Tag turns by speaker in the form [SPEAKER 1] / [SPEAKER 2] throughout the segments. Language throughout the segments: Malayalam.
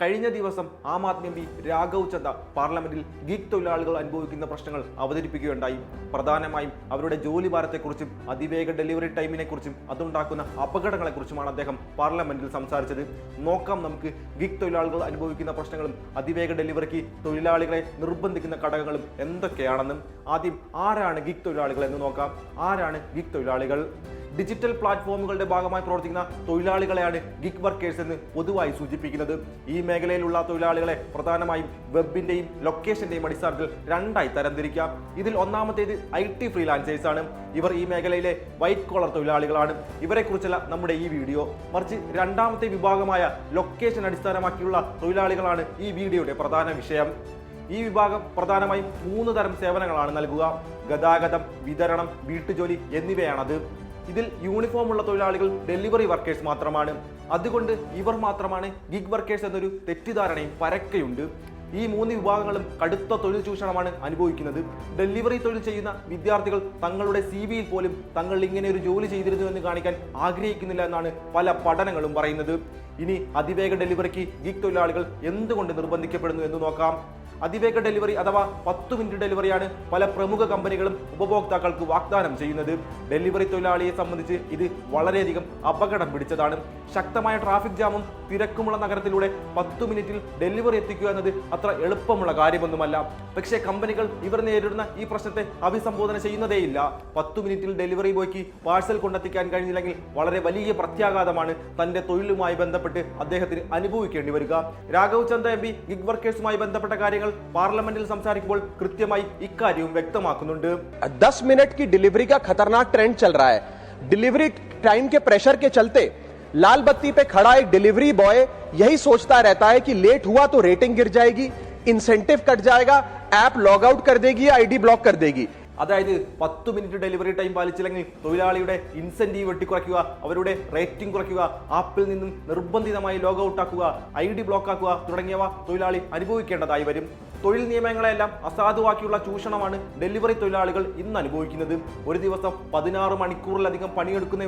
[SPEAKER 1] കഴിഞ്ഞ ദിവസം ആം ആദ്മി എം പി രാഘവ് ചന്ദ പാർലമെന്റിൽ ഗീഗ് തൊഴിലാളികൾ അനുഭവിക്കുന്ന പ്രശ്നങ്ങൾ അവതരിപ്പിക്കുകയുണ്ടായി. പ്രധാനമായും അവരുടെ ജോലി ഭാരത്തെക്കുറിച്ചും അതിവേഗ ഡെലിവറി ടൈമിനെക്കുറിച്ചും അതുണ്ടാക്കുന്ന അപകടങ്ങളെക്കുറിച്ചുമാണ് അദ്ദേഹം പാർലമെന്റിൽ സംസാരിച്ചത്. നോക്കാം നമുക്ക് ഗീഗ് തൊഴിലാളികൾ അനുഭവിക്കുന്ന പ്രശ്നങ്ങളും അതിവേഗ ഡെലിവറിക്ക് തൊഴിലാളികളെ നിർബന്ധിക്കുന്ന ഘടകങ്ങളും എന്തൊക്കെയാണെന്നും ആദ്യം ആരാണ് ഗീഗ് തൊഴിലാളികൾ എന്ന് നോക്കാം. ആരാണ് ഗീഗ് തൊഴിലാളികൾ? ഡിജിറ്റൽ പ്ലാറ്റ്ഫോമുകളുടെ ഭാഗമായി പ്രവർത്തിക്കുന്ന തൊഴിലാളികളെയാണ് ഗിഗ് വർക്കേഴ്സ് എന്ന് പൊതുവായി സൂചിപ്പിക്കുന്നത്. ഈ മേഖലയിലുള്ള തൊഴിലാളികളെ പ്രധാനമായും വെബിന്റെയും ലൊക്കേഷന്റെയും അടിസ്ഥാനത്തിൽ രണ്ടായി തരംതിരിക്കാം. ഇതിൽ ഒന്നാമത്തേത് ഐ ടി ഫ്രീലാൻസേഴ്സ് ആണ് ഇവർ ഈ മേഖലയിലെ വൈറ്റ് കോളർ തൊഴിലാളികളാണ്. ഇവരെക്കുറിച്ചല്ല നമ്മുടെ ഈ വീഡിയോ. മറിച്ച് രണ്ടാമത്തെ വിഭാഗമായ ലൊക്കേഷൻ അടിസ്ഥാനമാക്കിയുള്ള തൊഴിലാളികളാണ് ഈ വീഡിയോയുടെ പ്രധാന വിഷയം. ഈ വിഭാഗം പ്രധാനമായും മൂന്ന് തരം സേവനങ്ങളാണ് നൽകുക. ഗതാഗതം വിതരണം വീട്ടുജോലി എന്നിവയാണത്. ഇതിൽ യൂണിഫോം ഉള്ള തൊഴിലാളികൾ ഡെലിവറി വർക്കേഴ്സ് മാത്രമാണ്. അതുകൊണ്ട് ഇവർ മാത്രമാണ് ഗിഗ് വർക്കേഴ്സ് എന്നൊരു തെറ്റിദ്ധാരണയും പരക്കെയുണ്ട്. ഈ മൂന്ന് വിഭാഗങ്ങളും കടുത്ത തൊഴിൽ ചൂഷണമാണ് അനുഭവിക്കുന്നത്. ഡെലിവറി തൊഴിൽ ചെയ്യുന്ന വിദ്യാർത്ഥികൾ തങ്ങളുടെ സി വിയിൽ പോലും തങ്ങൾ ഇങ്ങനെ ഒരു ജോലി ചെയ്തിരുന്നു എന്ന് കാണിക്കാൻ ആഗ്രഹിക്കുന്നില്ല എന്നാണ് പല പഠനങ്ങളും പറയുന്നത്. ഇനി അതിവേഗ ഡെലിവറിക്ക് ഗിഗ് തൊഴിലാളികൾ എന്തുകൊണ്ട് നിർബന്ധിക്കപ്പെടുന്നു എന്ന് നോക്കാം. അതിവേഗ ഡെലിവറി അഥവാ പത്ത് മിനിറ്റ് ഡെലിവറിയാണ് പല പ്രമുഖ കമ്പനികളും ഉപഭോക്താക്കൾക്ക് വാഗ്ദാനം ചെയ്യുന്നത്. ഡെലിവറി തൊഴിലാളിയെ സംബന്ധിച്ച് ഇത് വളരെയധികം അപകടം പിടിച്ചതാണ്. ശക്തമായ ട്രാഫിക് ജാമും തിരക്കുമുള്ള നഗരത്തിലൂടെ പത്ത് മിനിറ്റിൽ ഡെലിവറി എത്തിക്കുക എന്നത് അത്ര എളുപ്പമുള്ള കാര്യമൊന്നുമല്ല. പക്ഷേ കമ്പനികൾ ഇവർ നേരിടുന്ന ഈ പ്രശ്നത്തെ അഭിസംബോധന ചെയ്യുന്നതേയില്ല. പത്ത് മിനിറ്റിൽ ഡെലിവറി ബോയ്ക്ക് പാഴ്സൽ കൊണ്ടെത്തിക്കാൻ കഴിഞ്ഞില്ലെങ്കിൽ വളരെ വലിയ പ്രത്യാഘാതമാണ് തന്റെ തൊഴിലുമായി ബന്ധപ്പെട്ട് അദ്ദേഹത്തിന് അനുഭവിക്കേണ്ടി വരിക. Raghav Chadha M P gig വർക്കേഴ്സുമായി ബന്ധപ്പെട്ട കാര്യങ്ങൾ പാർലമെന്റിൽ സംസാരിക്കുമ്പോൾ കൃത്യമായി ഇക്കാര്യവും വ്യക്തമാക്കുന്നുണ്ട്
[SPEAKER 2] दस मिनट की डिलीवरी का खतरनाक ट्रेंड चल रहा है डिलीवरी टाइम के प्रेशर के चलते लाल बत्ती पे खड़ा एक डिलीवरी बॉय यही सोचता रहता है कि लेट हुआ तो रेटिंग गिर जाएगी इंसेंटिव कट जाएगा ऐप लॉग आउट कर देगी आईडी ब्लॉक कर देगी
[SPEAKER 1] അതായത് പത്ത് മിനിറ്റ് ഡെലിവറി ടൈം പാലിച്ചില്ലെങ്കിൽ തൊഴിലാളിയുടെ ഇൻസെന്റീവ് വെട്ടിക്കുറയ്ക്കുക അവരുടെ റേറ്റിംഗ് കുറയ്ക്കുക ആപ്പിൽ നിന്നും നിർബന്ധിതമായി ലോഗ് ഔട്ട് ആക്കുക ഐ ഡി ബ്ലോക്ക് ആക്കുക തുടങ്ങിയവ തൊഴിലാളി അനുഭവിക്കേണ്ടതായി വരും. തൊഴിൽ നിയമങ്ങളെല്ലാം അസാധുവാക്കിയുള്ള ചൂഷണമാണ് ഡെലിവറി തൊഴിലാളികൾ ഇന്ന് അനുഭവിക്കുന്നത്. ഒരു ദിവസം പതിനാറ് മണിക്കൂറിലധികം പണിയെടുക്കുന്ന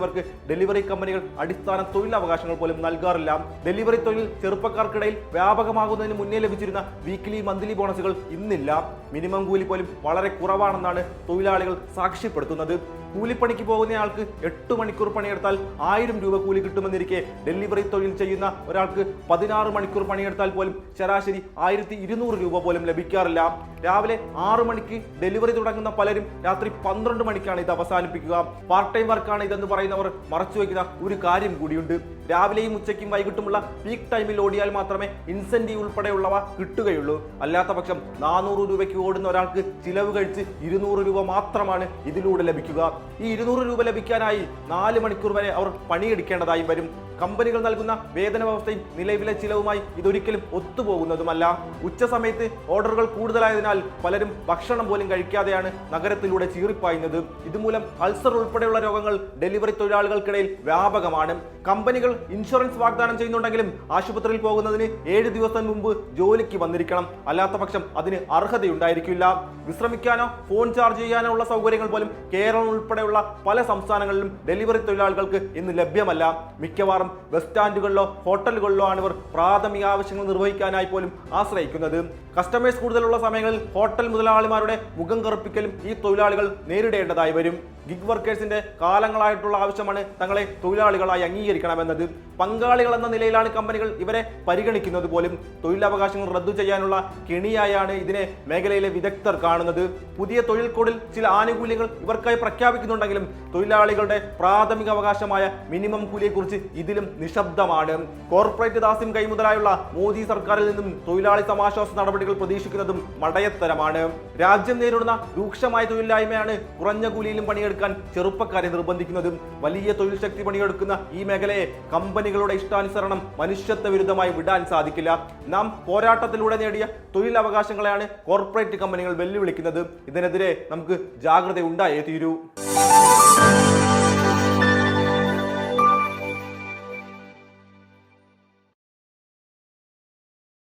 [SPEAKER 1] ഡെലിവറി കമ്പനികൾ അടിസ്ഥാന തൊഴിലവകാശങ്ങൾ പോലും നൽകാറില്ല. ഡെലിവറി തൊഴിൽ ചെറുപ്പക്കാർക്കിടയിൽ വ്യാപകമാകുന്നതിന് മുന്നേ ലഭിച്ചിരുന്ന വീക്ക്ലി മന്ത്ലി ബോണസുകൾ ഇന്നില്ല. മിനിമം കൂലി പോലും വളരെ കുറവാണെന്നാണ് തൊഴിലാളികൾ സാക്ഷ്യപ്പെടുത്തുന്നത്. കൂലിപ്പണിക്ക് പോകുന്നയാൾക്ക് എട്ട് മണിക്കൂർ പണിയെടുത്താൽ ആയിരം രൂപ കൂലി കിട്ടുമെന്നിരിക്കെ ഡെലിവറി തൊഴിൽ ചെയ്യുന്ന ഒരാൾക്ക് പതിനാറ് മണിക്കൂർ പണിയെടുത്താൽ പോലും ശരാശരി ആയിരത്തി ഇരുന്നൂറ് രൂപ പോലും ലഭിക്കാറില്ല. രാവിലെ ആറു മണിക്ക് ഡെലിവറി തുടങ്ങുന്ന പലരും രാത്രി പന്ത്രണ്ട് മണിക്കാണ് ഇത് അവസാനിപ്പിക്കുക. പാർട്ട് ടൈം വർക്കാണ് ഇതെന്ന് പറയുന്നവർ മറച്ചുവെക്കുന്ന ഒരു കാര്യം കൂടിയുണ്ട്. രാവിലെയും ഉച്ചയ്ക്കും വൈകിട്ടുമുള്ള പീക്ക് ടൈമിൽ ഓടിയാൽ മാത്രമേ ഇൻസെന്റീവ് ഉൾപ്പെടെയുള്ളവ കിട്ടുകയുള്ളൂ. അല്ലാത്ത പക്ഷം നാനൂറ് രൂപയ്ക്ക് ഓടുന്ന ഒരാൾക്ക് ചിലവ് കഴിച്ച് ഇരുന്നൂറ് രൂപ മാത്രമാണ് ഇതിലൂടെ ലഭിക്കുക. ഈ ഇരുന്നൂറ് രൂപ ലഭിക്കാനായി നാല് മണിക്കൂർ വരെ അവർ പണിയെടുക്കേണ്ടതായി വരും. കമ്പനികൾ നൽകുന്ന വേതന വ്യവസ്ഥയും നിലവിലെ ചിലവുമായി ഇതൊരിക്കലും ഒത്തുപോകുന്നതുമല്ല. ഉച്ച സമയത്ത് ഓർഡറുകൾ കൂടുതലായതിനാൽ പലരും ഭക്ഷണം പോലും കഴിക്കാതെയാണ് നഗരത്തിലൂടെ ചീറിപ്പായുന്നത്. ഇതുമൂലം അൾസർ ഉൾപ്പെടെയുള്ള രോഗങ്ങൾ ഡെലിവറി തൊഴിലാളികൾക്കിടയിൽ വ്യാപകമാണ്. കമ്പനികൾ ഇൻഷുറൻസ് വാഗ്ദാനം ചെയ്യുന്നുണ്ടെങ്കിലും ആശുപത്രിയിൽ പോകുന്നതിന് ഏഴ് ദിവസം മുമ്പ് ജോലിക്ക് വന്നിരിക്കണം. അല്ലാത്ത പക്ഷം അതിന് അർഹതയുണ്ടായിരിക്കില്ല. വിശ്രമിക്കാനോ ഫോൺ ചാർജ് ചെയ്യാനോ ഉള്ള സൗകര്യങ്ങൾ പോലും കേരളം ഉൾപ്പെടെയുള്ള പല സംസ്ഥാനങ്ങളിലും ഡെലിവറി തൊഴിലാളികൾക്ക് ഇന്ന് ലഭ്യമല്ല. മിക്കവാറും ബസ് സ്റ്റാൻഡുകളിലോ ഹോട്ടലുകളിലോ ആണ് ഇവർ പ്രാഥമിക ആവശ്യങ്ങൾ നിർവഹിക്കാനായി പോലും ആശ്രയിക്കുന്നത്. കസ്റ്റമേഴ്സ് കൂടുതലുള്ള സമയങ്ങളിൽ ഹോട്ടൽ മുതലാളിമാരുടെ മുഖം കറുപ്പിക്കലും ഈ തൊഴിലാളികൾ നേരിടേണ്ടതായി വരും. ഗിഗ് വർക്കേഴ്സിന്റെ കാലങ്ങളായിട്ടുള്ള ആവശ്യമാണ് തങ്ങളെ തൊഴിലാളികളായി അംഗീകരിക്കണമെന്നത്. പങ്കാളികൾ എന്ന നിലയിലാണ് കമ്പനികൾ ഇവരെ പരിഗണിക്കുന്നത് പോലും. തൊഴിലവകാശങ്ങൾ റദ്ദു ചെയ്യാനുള്ള കെണിയായാണ് ഇതിനെ മേഖലയിലെ വിദഗ്ധർ കാണുന്നത്. പുതിയ തൊഴിൽ കോഡിൽ ചില ആനുകൂല്യങ്ങൾ ഇവർക്കായി പ്രഖ്യാപിക്കുന്നുണ്ടെങ്കിലും തൊഴിലാളികളുടെ പ്രാഥമിക അവകാശമായ മിനിമം കൂലിയെക്കുറിച്ച് ഇതിലും നിശബ്ദമാണ്. കോർപ്പറേറ്റ് ദാസ്യം കൈമുതലായുള്ള മോദി സർക്കാരിൽ നിന്നും തൊഴിലാളി സമാശ്വാസ നടപടികൾ പ്രതീക്ഷിക്കുന്നതും മടയത്തരമാണ്. രാജ്യം നേരിടുന്ന രൂക്ഷമായ തൊഴിലില്ലായ്മയാണ് കുറഞ്ഞ കൂലിയിലും പണിയെടുക്കാൻ ചെറുപ്പക്കാരെ നിർബന്ധിക്കുന്നതും വലിയ തൊഴിൽ ശക്തി പണിയെടുക്കുന്ന ഈ മേഖലയെ കമ്പനികളുടെ ഇഷ്ടാനുസരണം മനുഷ്യത്വ വിരുദ്ധമായി വിടാൻ സാധിക്കില്ല. നാം പോരാട്ടത്തിലൂടെ നേടിയ തൊഴിലവകാശങ്ങളെയാണ് കോർപ്പറേറ്റ് കമ്പനികൾ വെല്ലുവിളിക്കുന്നത്. ഇതിനെതിരെ നമുക്ക് ജാഗ്രത ഉണ്ടായേ തീരൂ.